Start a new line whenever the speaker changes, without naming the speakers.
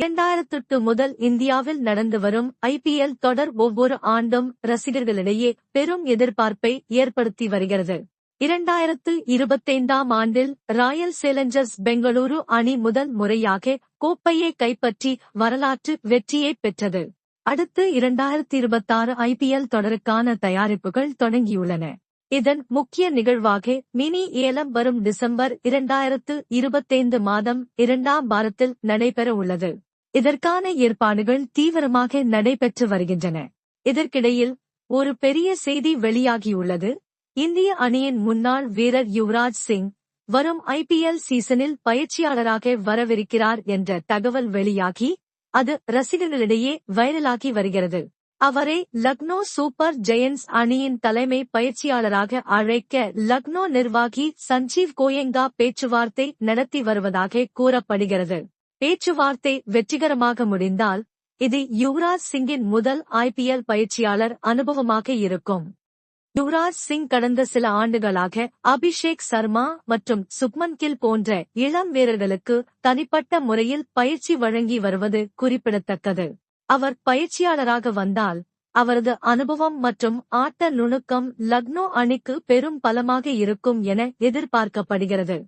இரண்டாயிரத்தெட்டு முதல் இந்தியாவில் நடந்து வரும் ஐபிஎல் தொடர் ஒவ்வொரு ஆண்டும் ரசிகர்களிடையே பெரும் எதிர்பார்ப்பை ஏற்படுத்தி வருகிறது. இரண்டாயிரத்து இருபத்தைந்தாம் ஆண்டில் ராயல் சேலஞ்சர்ஸ் பெங்களூரு அணி முதல் முறையாக கோப்பையை கைப்பற்றி வரலாற்று வெற்றியை பெற்றது. அடுத்து இரண்டாயிரத்தி இருபத்தாறு ஐபிஎல் தொடருக்கான தயாரிப்புகள் தொடங்கியுள்ளன. இதன் முக்கிய நிகழ்வாக மினி ஏலம் வரும் டிசம்பர் இரண்டாயிரத்து இருபத்தைந்து மாதம் இரண்டாம் வாரத்தில் நடைபெற உள்ளது இதற்கான ஏற்பாடுகள் தீவிரமாக நடைபெற்று வருகின்றன. இதற்கிடையில் ஒரு பெரிய செய்தி வெளியாகியுள்ளது. இந்திய அணியின் முன்னாள் வீரர் யுவராஜ் சிங் வரும் ஐபிஎல் சீசனில் பயிற்சியாளராக வரவிருக்கிறார் என்ற தகவல் வெளியாகி அது ரசிகர்களிடையே வைரலாகி வருகிறது. அவரை லக்னோ சூப்பர் ஜெயன்ஸ் அணியின் தலைமை பயிற்சியாளராக அழைக்க லக்னோ நிர்வாகி சஞ்சீவ் கோயங்கா பேச்சுவார்த்தை நடத்தி வருவதாக கூறப்படுகிறது. பேச்சுவார்த்தை வெற்றிகரமாக முடிந்தால் இது யுவராஜ் சிங்கின் முதல் ஐபிஎல் பயிற்சியாளர் அனுபவமாக இருக்கும். யுவராஜ் சிங் கடந்த சில ஆண்டுகளாக அபிஷேக் சர்மா மற்றும் சுக்மன் கில் போன்ற இளம் வீரர்களுக்கு தனிப்பட்ட முறையில் பயிற்சி வழங்கி வருவது குறிப்பிடத்தக்கது. அவர் பயிற்சியாளராக வந்தால் அவரது அனுபவம் மற்றும் ஆட்ட நுணுக்கம் லக்னோ அணிக்கு பெரும் பலமாக இருக்கும் என எதிர்பார்க்கப்படுகிறது.